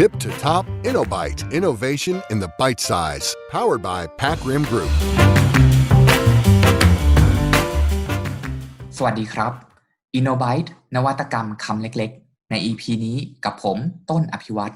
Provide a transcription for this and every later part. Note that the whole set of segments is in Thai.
Tip to top InnoBite. Innovation in the bite size. Powered by Pack Rim Group. สวัสดีครับ InnoByte นวัตกรรมคำเล็กๆ ใน EP นี้กับผมต้นอภิวัตร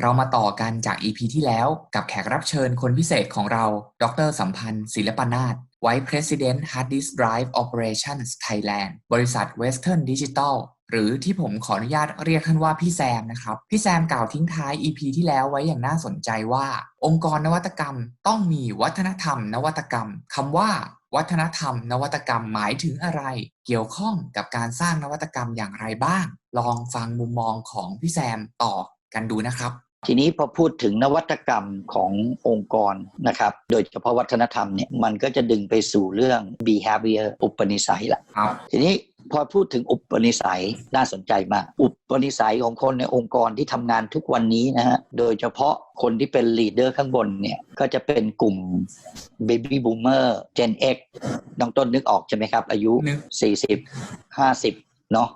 เรามาต่อกันจาก EP ที่แล้วกับแขกรับเชิญคนพิเศษของเรา ดรสัมพันธ์ ศิลปนาถ Vice President Hard Disk Drive Operations Thailand บริษัท Western Digital หรือที่ผมขออนุญาตเรียกท่านว่าพี่แซมนะครับ พี่แซมกล่าวทิ้งท้าย EP ที่แล้วไว้อย่างน่าสนใจว่า องค์กรนวัตกรรมต้องมีวัฒนธรรม นวัตกรรมคำว่า วัฒนธรรม นวัตกรรมหมายถึงอะไร เกี่ยวข้องกับการสร้างนวัตกรรมอย่างไรบ้าง ลองฟังมุมมองของพี่แซมต่อกันดูนะครับทีนี้พอพูดถึงนวัตกรรมขององค์กรนะครับ โดยเฉพาะวัฒนธรรมเนี่ยมันก็จะดึงไปสู่เรื่อง behavior อุปนิสัยละครับทีนี้ พอพูดถึงอุปนิสัยน่าสนใจมาก อุปนิสัยของคนในองค์กรที่ทำงานทุกวันนี้นะฮะโดยเฉพาะคนที่เป็นลีดเดอร์ข้างบนเนี่ยก็จะเป็นกลุ่ม Baby Boomer Gen X น้องต้นนึกออกใช่ไหมครับ อายุนึก40 50 เนาะ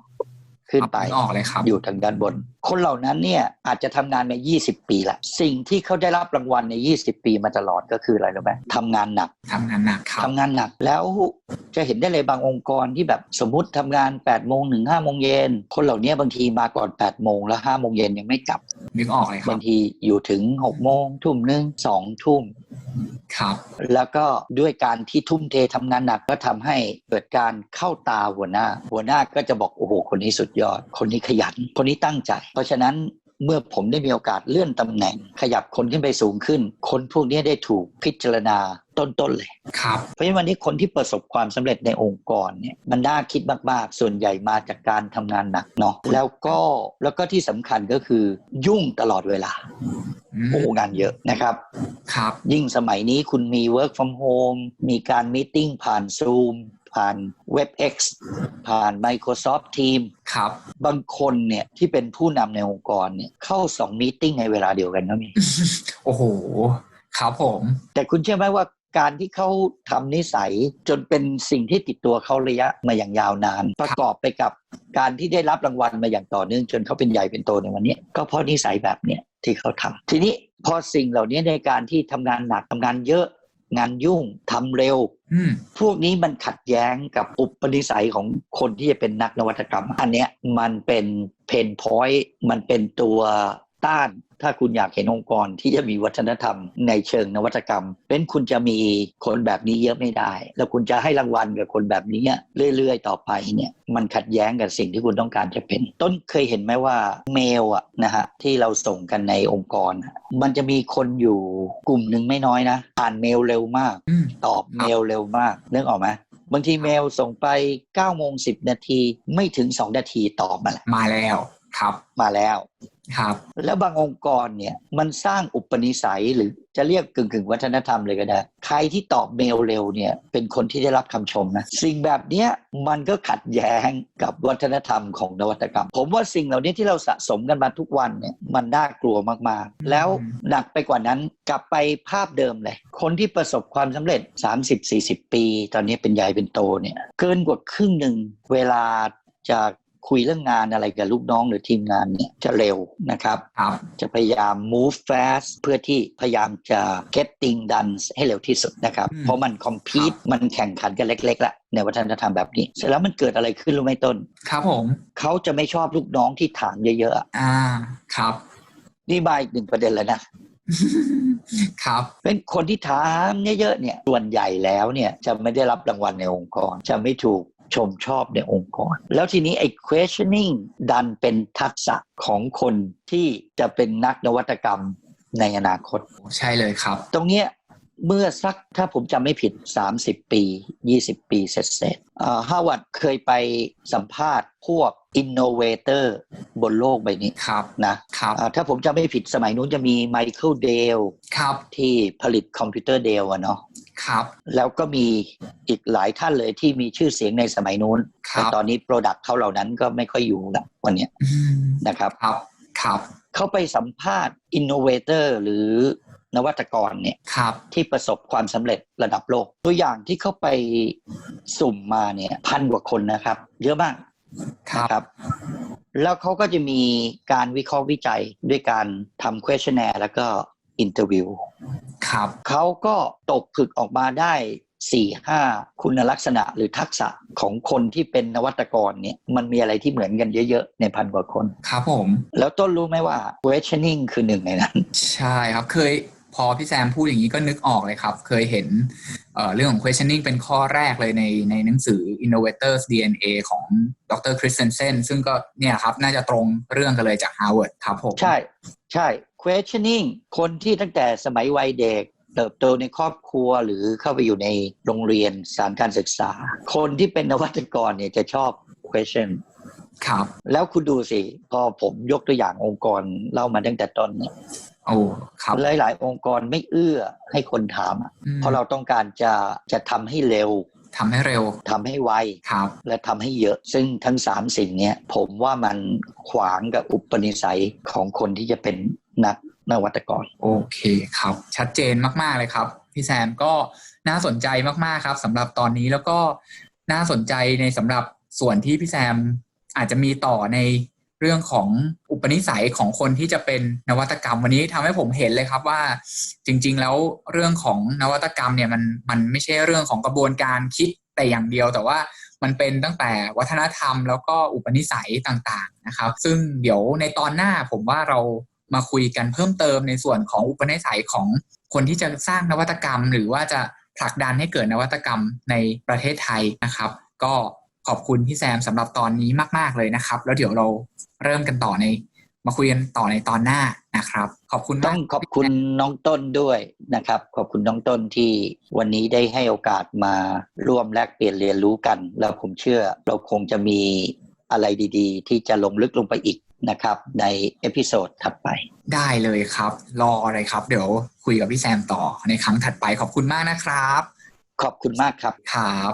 ขึ้นไปนึกออกเลยครับอยู่ทางด้านบนคนเหล่านั้นเนี่ยอาจจะทำงานมา 20 ปีละสิ่งที่เขาได้รับรางวัลใน 20 ปีมาตลอดก็คืออะไรรู้ไหมทำงานหนักทำงานหนักครับทำงานหนักแล้วจะเห็นได้เลยบางองค์กรที่แบบสมมติทำงาน8โมงถึง5โมงเย็นคนเหล่านี้บางทีมาก่อน8โมงแล้ว5โมงเย็นยังไม่กลับนึกออกเลยครับาบงทีอยู่ถึง6โมงทุ่มหนึ่งสองทุ่มครับ แล้วก็ด้วยการที่ทุ่มเททำงานหนักก็ทำให้เกิดการเข้าตาหัวหน้า หัวหน้าก็จะบอกโอ้โหคนนี้สุดยอด คนนี้ขยัน คนนี้ตั้งใจเพราะฉะนั้นเมื่อผมได้มีโอกาสเลื่อนตำแหน่ง ขยับคนขึ้นไปสูงขึ้น คนพวกนี้ได้ถูกพิจารณาต้นๆเลยครับเพราะฉะนั้นวันนี้คนที่ประสบความสำเร็จในองค์กรเนี่ยมันน่าคิดมาก ๆ ส่วนใหญ่มาจากการทำงานหนักเนาะแล้วก็แล้วก็ที่สำคัญก็คือยุ่งตลอดเวลาอืมโอ้งานเยอะนะครับครับ ยิ่งสมัยนี้คุณมี work from home มีการมีติ้งผ่าน Zoom ผ่าน WebEx ผ่าน Microsoft Teams ครับ บางคนเนี่ยที่เป็นผู้นำในองค์กรเนี่ยเข้าสองมีติ้งในเวลาเดียวกันก็มี โอ้โห ครับผม แต่คุณเชื่อไหมว่าการที่เขาทำนิสัยจนเป็นสิ่งที่ติดตัวเขาระยะมาอย่างยาวนาน ประกอบไปกับการที่ได้รับรางวัลมาอย่างต่อเนื่องจนเขาเป็นใหญ่เป็นโตในวันนี้ ก็เพราะนิสัยแบบเนี้ยที่เขาทำทีนี้พอสิ่งเหล่านี้ในการที่ทำงานหนักทำงานเยอะ งานยุ่งทำเร็วอืมพวกนี้มันขัดแย้งกับอุปนิสัยของคนที่จะเป็นนักนวัตกรรม อันเนี้ยมันเป็นเพนพอยต์มันเป็นตัวต้าน ถ้าคุณอยากเห็นองค์กรที่จะมีวัฒนธรรมในเชิงนวัตกรรม เป็นคุณจะมีคนแบบนี้เยอะไม่ได้ แล้วคุณจะให้รางวัลกับคนแบบนี้เรื่อยๆ ต่อไปเนี่ยมันขัดแย้งกับสิ่งที่คุณต้องการจะเป็น ต้นเคยเห็นไหมว่าเมลอะนะฮะที่เราส่งกันในองค์กรอะมันจะมีคนอยู่กลุ่มหนึ่งไม่น้อยนะ อ่านเมลเร็วมากอืมตอบเมลเร็วมากนึกออกไหมบางทีเมลส่งไป9โมง10 นาทีไม่ถึง 2 นาทีตอบมาแล้ว มาแล้วครับ มาแล้ว ครับ แล้วบางองค์กรเนี่ยมันสร้างอุปนิสัยหรือจะเรียกกึ่งกึ่งๆวัฒนธรรมเลยก็ได้ ใครที่ตอบเมลเร็วเนี่ยเป็นคนที่ได้รับคำชมนะ สิ่งแบบเนี้ยมันก็ขัดแย้งกับวัฒนธรรมของนวัตกรรม ผมว่าสิ่งเหล่านี้ที่เราสะสมกันมาทุกวันเนี่ยมันน่ากลัวมากๆ แล้วหนักไปกว่านั้นกลับไปภาพเดิมเลย คนที่ประสบความสำเร็จ 30-40 ปี ตอนนี้เป็นใหญ่เป็นโตเนี่ยเกินกว่าครึ่งหนึ่งเวลาจะ คุยเรื่องงานอะไรกับลูกน้องหรือทีมงานเนี่ยจะเร็วนะครับครับจะพยายาม move fast เพื่อที่พยายามจะ get thing done ให้เร็วที่สุดนะครับอืมเพราะมัน compete มันแข่งขันกันเล็กๆละในวัฒนธรรมแบบนี้ เสร็จแล้วมันเกิดอะไรขึ้นรู้ไหมต้น ครับผม เขาจะไม่ชอบลูกน้องที่ถามเยอะๆอะอ่า ครับ นี่มาอีกหนึ่งประเด็นแล้วนะ ครับ เป็นคนที่ถามเยอะๆเนี่ย ส่วนใหญ่แล้วเนี่ยจะไม่ได้รับรางวัลในองค์กร จะไม่ถูก ชมชอบในองค์กร แล้วทีนี้ไอ้ questioning ดันเป็นทักษะของคนที่จะเป็นนักนวัตกรรมในอนาคต ใช่เลยครับ ตรงเนี้ยเมื่อสักถ้าผมจำไม่ผิด 30 ปี 20 ปีเสร็จๆฮาวาดเคยไปสัมภาษณ์พวก innovator บนโลกใบนี้ครับนะครับอ่าถ้าผมจำไม่ผิดสมัยนู้นจะมีไมเคิลเดลครับที่ผลิตคอมพิวเตอร์เดลอะเนาะ ครับ แล้วก็มีอีกหลายท่านเลยที่มีชื่อเสียงในสมัยนู้นคแต่รับตอนนี้โปรดักต์เขาเหล่านั้นก็ไม่ค่อยอยู่ละวันเนี้ยอืมนะครับครับครับเขาไปสัมภาษณ์ innovator หรือนวัตกรเนี่ยครับที่ประสบความสำเร็จระดับโลก ตัวอย่างที่เขาไปสุ่มมาเนี่ยพันกว่าคนนะครับ เยอะมากครับนะครับ แล้วเขาก็จะมีการวิเคราะห์วิจัยด้วยการทำ questionnaire แล้วก็อินเตอร์วิว ครับเขาก็ตกผลึกออกมาได้สี่ห้าคุณลักษณะหรือทักษะของคนที่เป็นนวัตกรเนี่ยมันมีอะไรที่เหมือนกันเยอะๆ ในพันกว่าคน ครับผม แล้วต้นรู้ไหมว่า questioning คือหนึ่งในนั้น ใช่ครับเคยพอพี่แซมพูดอย่างนี้ก็นึกออกเลยครับ เคยเห็นเอ่อเรื่องของ questioning เป็นข้อแรกเลยในในหนังสือ Innovators DNA ของดรคริสเซนเซนซึ่งก็เนี่ยครับน่าจะตรงเรื่องกันเลยจาก Harvard ครับผม ใช่ ใช่ questioning คนที่ตั้งแต่สมัยวัยเด็กเติบโตในครอบครัวหรือเข้าไปอยู่ในโรงเรียนสถานการศึกษา คนที่เป็นนวัตกรเนี่ยจะชอบ question ครับ แล้วคุณดูสิ พอผมยกตัวอย่างองค์กรเล่ามาตั้งแต่ต้นเนี่ยโอ้ครับหลายๆองค์กรไม่เอื้อให้คนถามอะอืมเพราะเราต้องการจะจะทำให้เร็วทำให้เร็วทำให้ไวครับ และทำให้เยอะ ซึ่งทั้งสามสิ่งเนี้ยผมว่ามันขวางกับอุปนิสัยของคนที่จะเป็น นักนวัตกร โอเคครับ ชัดเจนมาก ๆ เลยครับ พี่แซมก็น่าสนใจมาก ๆ ครับสำหรับตอนนี้แล้วก็น่าสนใจในสำหรับส่วนที่พี่แซมอาจจะมีต่อในเรื่องของอุปนิสัยของคนที่จะเป็นนวัตกรรมวันนี้ทำให้ผมเห็นเลยครับว่า จริง ๆ แล้วเรื่องของนวัตกรรมเนี่ยมันมันไม่ใช่เรื่องของกระบวนการคิดแต่อย่างเดียว แต่ว่ามันเป็นตั้งแต่วัฒนธรรมแล้วก็อุปนิสัยต่างๆนะครับ ซึ่งเดี๋ยวในตอนหน้าผมว่าเรา มาคุยกันเพิ่มเติมในส่วนของอุปนิสัยของคนที่จะสร้างนวัตกรรม หรือว่าจะผลักดันให้เกิดนวัตกรรมในประเทศไทยนะครับ ก็ขอบคุณพี่แซมสำหรับตอนนี้มาก ๆ เลยนะครับ แล้วเดี๋ยวเราเริ่มกันต่อใน มาคุยกันต่อในตอนหน้านะครับ ขอบคุณต้องขอบคุณน้องต้นด้วยนะครับ ขอบคุณน้องต้นที่วันนี้ได้ให้โอกาสมาร่วมแลกเปลี่ยนเรียนรู้กัน แล้วผมเชื่อเราคงจะมีอะไรดี ๆ ที่จะลงลึกลงไปอีก นะครับ ในเอพิโซดถัดไป ได้เลยครับ รออะไรครับ เดี๋ยวคุยกับพี่แซมต่อในครั้งถัดไปขอบคุณมากนะครับ ขอบคุณมากครับครับ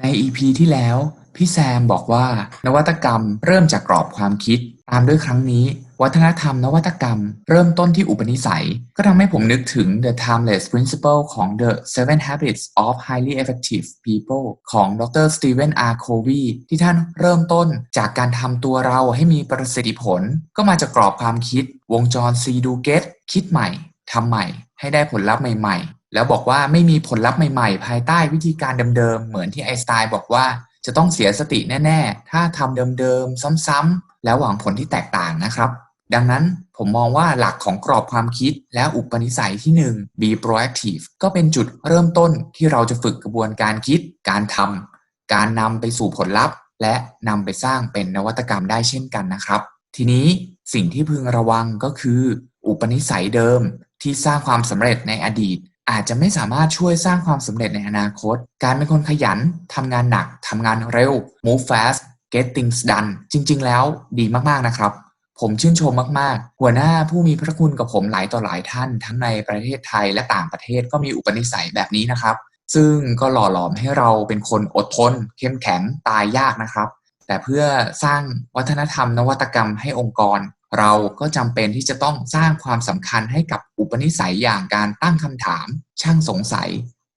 ใน EP ที่แล้ว พี่แซมบอกว่านวัตกรรมเริ่มจากกรอบความคิด ตามด้วยครั้งนี้ วัฒนธรรมนวัตกรรม เริ่มต้นที่อุปนิสัย ก็ทำให้ผมนึกถึง The Timeless Principle ของ The Seven Habits of Highly Effective People ของดร Stephen R. Covey ที่ท่านเริ่มต้นจากการทำตัวเราให้มีประสิทธิผล ก็มาจากกรอบความคิด วงจร See Do Get คิดใหม่ทำใหม่ ให้ได้ผลลัพธ์ใหม่ ๆ แล้วบอกว่าไม่มีผลลัพธ์ใหม่ ๆ ภายใต้วิธีการเดิมๆเหมือนที่ไอสไตน์บอกว่าจะต้องเสียสติแน่ ๆ ถ้าทำเดิมๆ ซ้ำๆ แล้วหวังผลที่แตกต่างนะครับ ดังนั้นผมมองว่าหลักของกรอบความคิดและอุปนิสัยที่ 1 be proactive ก็เป็นจุดเริ่มต้นที่เราจะฝึกกระบวนการคิด การทำการนำไปสู่ผลลัพธ์ และนำไปสร้างเป็นนวัตกรรมได้เช่นกันนะครับ ทีนี้สิ่งที่พึงระวังก็คือ อุปนิสัยเดิมที่สร้างความสำเร็จในอดีต อาจจะไม่สามารถช่วยสร้างความสำเร็จในอนาคต การเป็นคนขยันทำงานหนักทำงานเร็ว move fast get things done จริง ๆ แล้วดีมากๆนะครับ ผมชื่นชมมาก ๆ หัวหน้าผู้มีพระคุณกับผมหลายต่อหลายท่าน ทั้งในประเทศไทยและต่างประเทศก็มีอุปนิสัยแบบนี้นะครับ ซึ่งก็หล่อหลอมให้เราเป็นคนอดทน เข้มแข็งตายยากนะครับ แต่เพื่อสร้างวัฒนธรรมนวัตกรรมให้องค์กร เราก็จำเป็นที่จะต้องสร้างความสำคัญให้กับอุปนิสัยอย่างการตั้งคำถาม ช่างสงสัย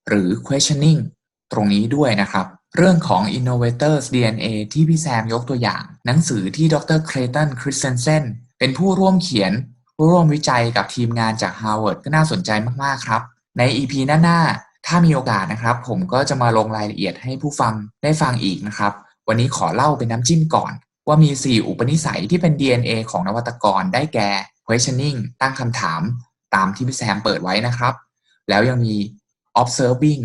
หรือ questioning ตรงนี้ด้วยนะครับ เรื่องของ Innovators DNA ที่พี่แซมยกตัวอย่าง หนังสือที่ดรเครตันคริสเซนเซนเป็นผู้ร่วมเขียนผู้ร่วมวิจัยกับทีมงานจาก Harvard ก็น่าสนใจมาก ๆ ครับ ใน EP หน้า ๆ ถ้ามีโอกาสนะครับ ผมก็จะมาลงรายละเอียดให้ผู้ฟังได้ฟังอีกนะครับ วันนี้ขอเล่าเป็นน้ำจิ้มก่อน ว่ามี 4 อุปนิสัยที่เป็น DNA ของนวัตกรได้แก่ questioning ตั้งคำถาม ตามที่พี่แซมเปิดไว้นะครับ แล้วยังมี observing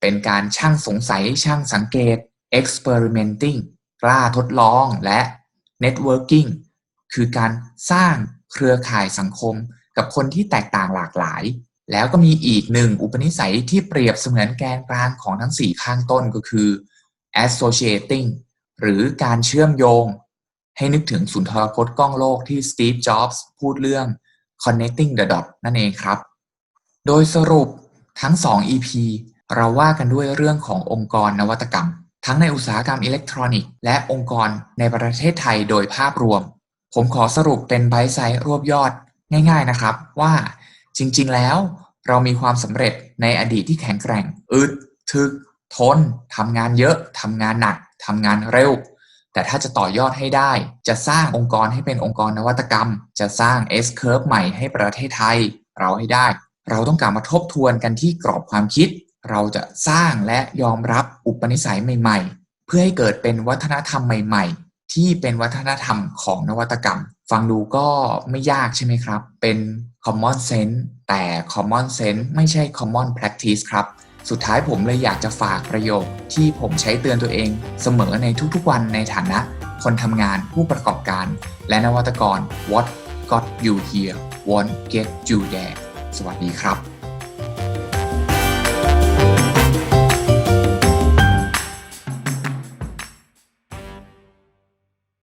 เป็นการช่างสงสัยช่างสังเกต experimenting กล้าทดลองและ networking คือการสร้างเครือข่ายสังคมกับคนที่แตกต่างหลากหลาย แล้วก็มีอีกหนึ่งอุปนิสัยที่เปรียบเสมือนแกนกลางของทั้ง 4 ข้างต้นก็คือ associating หรือการเชื่อมโยง ให้นึกถึงสุนทรพจน์กล้องโลกที่สตีฟจ็อบส์พูดเรื่อง connecting the dot นั่นเองครับ โดยสรุปทั้ง 2 EP เราว่ากันด้วยเรื่องขององค์กรนวัตกรรม ทั้งในอุตสาหกรรมอิเล็กทรอนิกส์และองค์กรในประเทศไทยโดยภาพรวม ผมขอสรุปเป็นไบต์ไซส์รวบยอดง่าย ๆนะครับ ว่าจริงๆแล้วเรามีความสำเร็จในอดีตที่แข็งแกร่ง อึดถึก ทนทำงานเยอะทำงานหนักทำงานเร็ว แต่ถ้าจะต่อยอดให้ได้ จะสร้างองค์กรให้เป็นองค์กรนวัตกรรม จะสร้าง S curve ใหม่ให้ประเทศไทย เราให้ได้ เราต้องกลับมาทบทวนกันที่กรอบความคิด เราจะสร้างและยอมรับอุปนิสัยใหม่ ๆ เพื่อให้เกิดเป็นวัฒนธรรมใหม่ ๆ ที่เป็นวัฒนธรรมของนวัตกรรม ฟังดูก็ไม่ยากใช่ไหมครับ เป็น common sense แต่ common sense ไม่ใช่ common practice ครับ สุดท้ายผมเลยอยากจะฝากประโยคที่ผมใช้เตือนตัวเองเสมอในทุกๆวันในฐานะ คนทำงานผู้ประกอบการ และนวัตกร What got you here won't get you there สวัสดีครับ